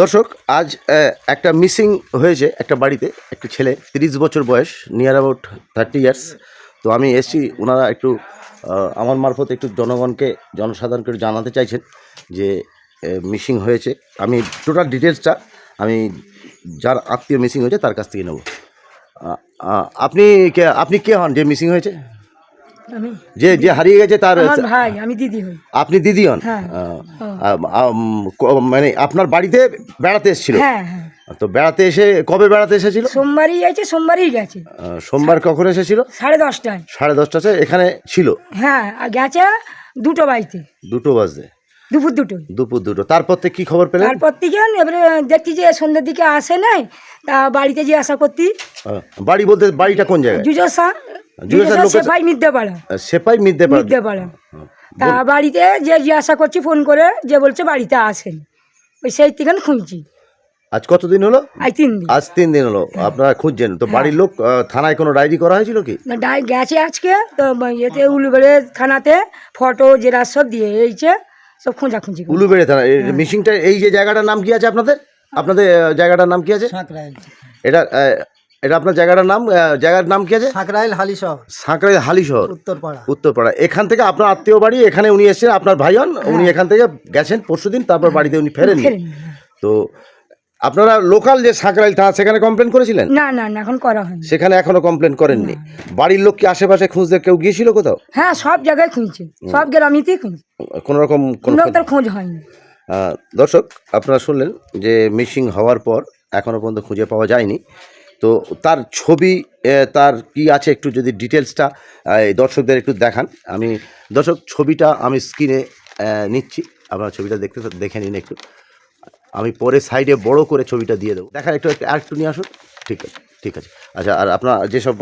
দর্শক, আজ একটা মিসিং হয়েছে একটা বাড়িতে, একটা ছেলে, তিরিশ বছর বয়স নিয়ার অ্যাবাউট থার্টি ইয়ার্স তো আমি এসছি ওনারা একটু আমার মারফত একটু জনগণকে, জনসাধারণকে জানাতে চাইছেন যে মিসিং হয়েছে। আমি টোটাল ডিটেলসটা আমি যার আত্মীয় মিসিং হয়েছে তার কাছ থেকে নেব। আপনি কে আপনি কে হন যে মিসিং হয়েছে? যে যে হারিয়ে গেছে তার ভাই আমি দিদি হই। আপনি দিদি হন? হ্যাঁ। মানে আপনার বাড়িতে বেড়াতে এসেছিল? হ্যাঁ হ্যাঁ। তো বেড়াতে এসে কবে বেড়াতে এসেছিল? সোমবারই গেছে সোমবারই গেছে। সোমবার কখন এসেছিল? সাড়ে দশটায়। সাড়ে দশটাতে এখানে ছিল? হ্যাঁ আর গেছে দুটো বাড়িতে দুটো বাজতে। দুপুর দুটোই দুপুর দুটো। তারপর থেকে কি খবর পেলেন? তারপর থেকে এবারে দেখছি যে সন্ধ্যের দিকে আসে নাই তা বাড়িতে যে আশা করতি। বাড়ি বলতে বাড়িটা কোন জায়গায়? জুজসা সেফাই মিদ্যে পাড়া। আহ, সেপাই মিদ্যে পাড়া। মিদ্যে পাড়া। তা বাড়িতে যে জিজ্ঞাসা করছি ফোন করে যে বলছে বাড়িতে আসেন। ওই সেই থেকে খুঁজছি। আজ কতদিন হলো? আই তিন দিন। আজ তিন দিন হলো। আপনারা খুঁজছেন। তো বাড়ির লোক থানায় কোনো ডায়েরি করা হয়েছিল কি? না, ডাই গেছে আজকে। তো এতে উলুবেড়ে থানাতে ফটো জেরা সব দিয়ে এইছে সব খোঁজাখুঁজি। উলুবেড়ে থানা। মিশিংটা এই যে জায়গাটার নাম কি আছে আপনাদের? আপনাদের জায়গাটার নাম কি আছে? এটা এটা আপনার জায়গাটার নাম? জায়গার নাম কি আছে? সাঁকরাইল হালিশহর সাঁকরাইল হালি শহর। উত্তরপাড়া। উত্তরপাড়া। এখান থেকে আপনার আত্মীয় বাড়ি এখানে উনি এসেছেন আপনার ভাই হন উনি এখান থেকে গেছেন পরশুদিন তারপর বাড়িতে উনি ফেরেননি। ফেরেননি, হ্যাঁ। তো আপনারা লোকাল যে সাঁকরাইল থানা সেখানে কমপ্লেন করেছিলেন? না না না এখন করা হয়নি। সেখানে এখনও কমপ্লেন করেননি। বাড়ির লোক কি আশেপাশে খুঁজতে কেউ গিয়েছিল কোথাও? হ্যাঁ সব জায়গায় খুঁজছে। সব গ্রামেতেই খুঁজছে। কোনো রকম কোনো তার খোঁজ হয়নি। দর্শক আপনারা শুনলেন যে মিসিং হওয়ার পর এখনও পর্যন্ত খুঁজে পাওয়া যায়নি। তো তার ছবি তার কি আছে একটু যদি ডিটেলসটা এই দর্শকদের একটু দেখান। আমি দর্শক ছবিটা আমি স্ক্রিনে নিচ্ছি। আপনার ছবিটা দেখতে দেখে নিন একটু। আমি পরে সাইডে বড় করে ছবিটা দিয়ে দেবো। দেখা একটু একটু- নিয়ে আসুন। ঠিক আছে ঠিক আছে। আচ্ছা আর আপনার যেসব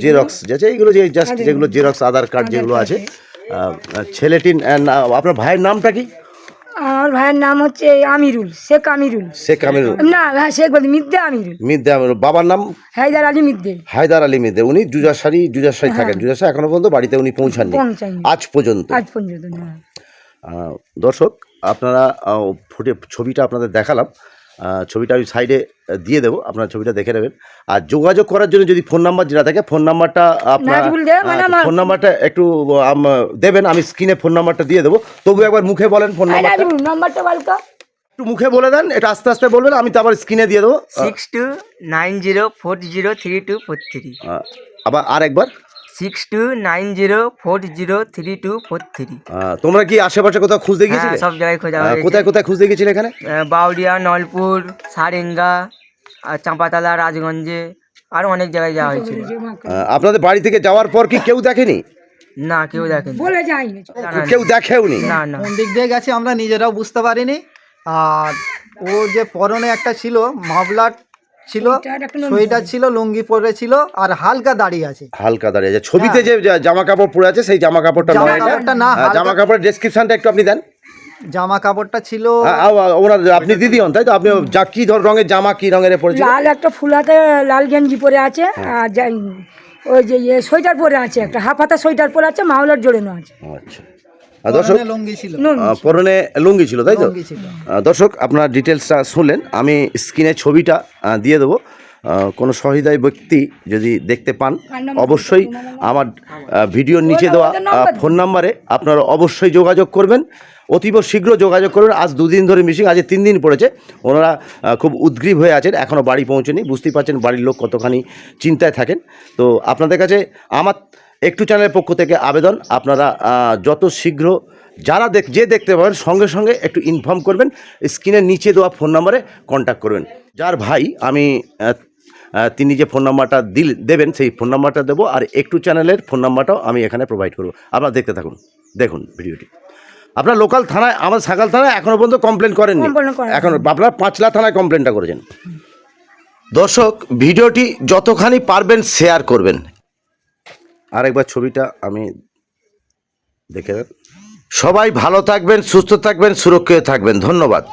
জেরক্স যেছে এইগুলো। যে জাস্ট যেগুলো জেরক্স আধার কার্ড যেগুলো আছে আহ, ছেলেটির না- আপনার ভাইয়ের নামটা কি? আমার ভাইয়ের নাম হচ্ছে আমিরুল শেখ আমিরুল। শেখ আমিরুল। না হ্যাঁ শেখ বলি মিদ্দে আমিরুল। মিদ্দে আমিরুল বাবার নাম? হায়দার আলী মিদ্দে হায়দার আলী মিদ্দে উনি জুজাসারি জুজাসারি থাকেন। জুজাসারি এখনও পর্যন্ত বাড়িতে উনি পৌঁছাননি। আজ পর্যন্ত। আজ পর্যন্ত দর্শক আপনারা ফুটে ছবিটা আপনাদের দেখালাম। ছবিটা আমি সাইডে দিয়ে দেবো আপনার ছবিটা দেখে নেবেন। আর যোগাযোগ করার জন্য যদি ফোন নাম্বার যেটা থাকে ফোন নাম্বারটা আপনার দে, মানে ফোন নাম্বারটা একটু দেবেন আমি স্ক্রিনে ফোন নাম্বারটা দিয়ে দেবো। তবু একবার মুখে বলেন ফোন নাম্বারটা। একটু মুখে বলে দেন এটা আস্তে আস্তে বলবেন আমি তো আবার স্ক্রিনে দিয়ে দেবো। Six two nine zero four zero three two four three. আবার আর একবার six two nine zero four zero three two four three তোমরা কি আশেপাশে কোথাও খুঁজতে হ্যাঁ গিয়েছিলে? সব জায়গায় খোঁজা হয়েছে। কোথায় কোথায় খুঁজতে গেছিলে এখানে? বাউরিয়া নলপুর সারেঙ্গা আর চাঁপাতলা রাজগঞ্জে আরও অনেক জায়গায় যাওয়া হয়েছিল। আহ, আপনাদের বাড়ি থেকে যাওয়ার পর কি কেউ দেখেনি? না কেউ দেখেনি। বলে যায়নি। কেউ দেখেওনি? না না। কোন দিক দিয়ে গেছে আমরা নিজেরাও বুঝতে পারিনি। আর ও যে পরনে একটা ছিল মাফলার ছিল সোয়েটার ছিল লুঙ্গি পরে ছিল আর হালকা দাঁড়িয়ে আছে। হালকা দাঁড়িয়ে আছে। ছবিতে যে জামা কাপড় পরে আছে সেই জামা কাপড়টা নয়। এটা। না, জামা কাপড়ের ডেসক্রিপশনটা একটু আপনি দেন। জামা কাপড়টা ছিল আ- ওনার আপনি দিদি হন তাই তো? আপনি যা কি ধর রঙের জামা কি রঙের পরেছিল? লাল একটা ফুলাতে লাল গেঞ্জি পরে আছে আর ওই যে ইয়ে সোয়েটার পরে আছে একটা হাফ হাতা সোয়েটার পরে আছে মাওলার জোড়ানো আছে। আচ্ছা। দর্শক পরনে লুঙ্গি ছিল। নুন আহ, পরনে লুঙ্গি ছিল তাই তো? দর্শক আপনার ডিটেলসটা শুনলেন আমি স্ক্রিনে ছবিটা দিয়ে দেবো। কোনো সহৃদয় ব্যক্তি যদি দেখতে পান অবশ্যই আমার ভিডিওর নিচে দেওয়া ফোন নাম্বারে আপনারা অবশ্যই যোগাযোগ করবেন। অতীব শীঘ্র যোগাযোগ করবেন আজ দুদিন ধরে মিশিং আজ তিন দিন পড়েছে। ওনারা খুব উদ্গ্রীব হয়ে আছেন এখনও বাড়ি পৌঁছেনি বুঝতেই পারছেন বাড়ির লোক কতখানি চিন্তায় থাকেন। তো আপনাদের কাছে আমার একটু চ্যানেলের পক্ষ থেকে আবেদন। আপনারা যত শীঘ্র যারা দেখ যে দেখতে পাবেন সঙ্গে সঙ্গে একটু ইনফর্ম করবেন। স্ক্রিনের নিচে দেওয়া ফোন নাম্বারে কন্ট্যাক্ট করবেন। যার ভাই আমি তিনি যে ফোন নাম্বারটা দিল দেবেন সেই ফোন নাম্বারটা দেবো। আর একটু চ্যানেলের ফোন নাম্বারটাও আমি এখানে প্রোভাইড করব। আপনারা দেখতে থাকুন। দেখুন ভিডিওটি। আপনার লোকাল থানায় আমার সাকাল থানায় এখনও পর্যন্ত কমপ্লেন করেননি। এখন আপনারা পাঁচলা থানায় কমপ্লেনটা করেছেন। দর্শক ভিডিওটি যতখানি পারবেন শেয়ার করবেন। আরেকবার ছবিটা আমি দেখে সবাই ভালো থাকবেন সুস্থ থাকবেন সুরক্ষিত থাকবেন। ধন্যবাদ।